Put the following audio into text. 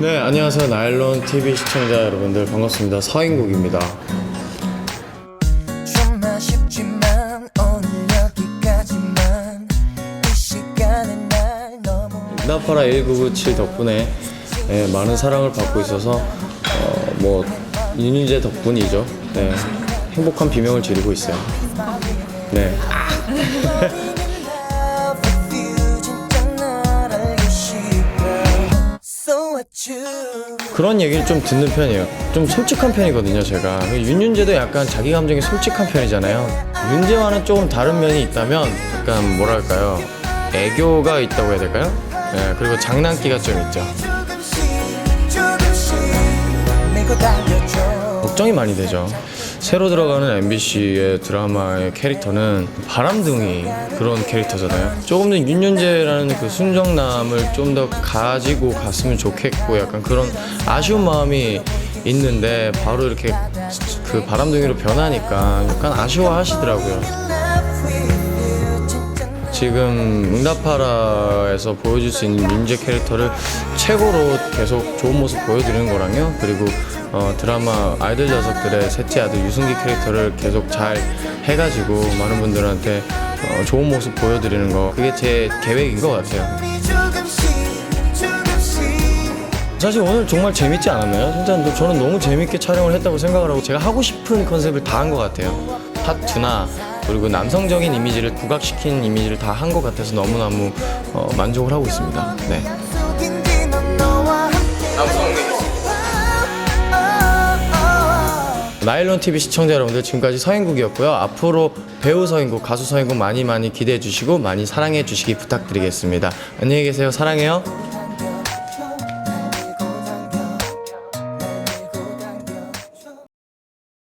네, 안녕하세요. 나일론 TV 시청자 여러분들 반갑습니다. 서인국입니다. 좀 아쉽지만 오늘 여기까지만 이 시간은 날 너무 나파라 1997 덕분에 예, 많은 사랑을 받고 있어서 어, 뭐 윤윤재 덕분이죠. 네, 행복한 비명을 지르고 있어요. 네. 그런 얘기를 좀 듣는 편이에요. 좀 솔직한 편이거든요, 제가. 윤윤재도 약간 자기 감정이 솔직한 편이잖아요. 윤재와는 조금 다른 면이 있다면 약간 뭐랄까요. 애교가 있다고 해야 될까요? 네, 그리고 장난기가 좀 있죠. 걱정이 많이 되죠. 새로 들어가는 MBC의 드라마의 캐릭터는 바람둥이 그런 캐릭터잖아요. 조금 더 윤윤재라는 그 순정남을 좀 더 가지고 갔으면 좋겠고 약간 그런 아쉬운 마음이 있는데 바로 이렇게 그 바람둥이로 변하니까 약간 아쉬워하시더라고요. 지금 응답하라에서 보여줄 수 있는 윤재 캐릭터를 최고로 계속 좋은 모습 보여드리는 거랑요. 그리고 어, 드라마 아이들 자석들의 셋째 아들 유승기 캐릭터를 계속 잘 해가지고 많은 분들한테 어, 좋은 모습 보여드리는 거 그게 제 계획인 것 같아요. 사실 오늘 정말 재밌지 않았나요? 진짜 저는 너무 재밌게 촬영을 했다고 생각을 하고 제가 하고 싶은 컨셉을 다 한 것 같아요. 타투나 그리고 남성적인 이미지를 부각시킨 이미지를 다 한 것 같아서 너무너무 어, 만족을 하고 있습니다. 네. 나일론 TV 시청자 여러분들 지금까지 서인국이었고요. 앞으로 배우 서인국, 가수 서인국 많이 많이 기대해 주시고 많이 사랑해 주시기 부탁드리겠습니다. 안녕히 계세요. 사랑해요.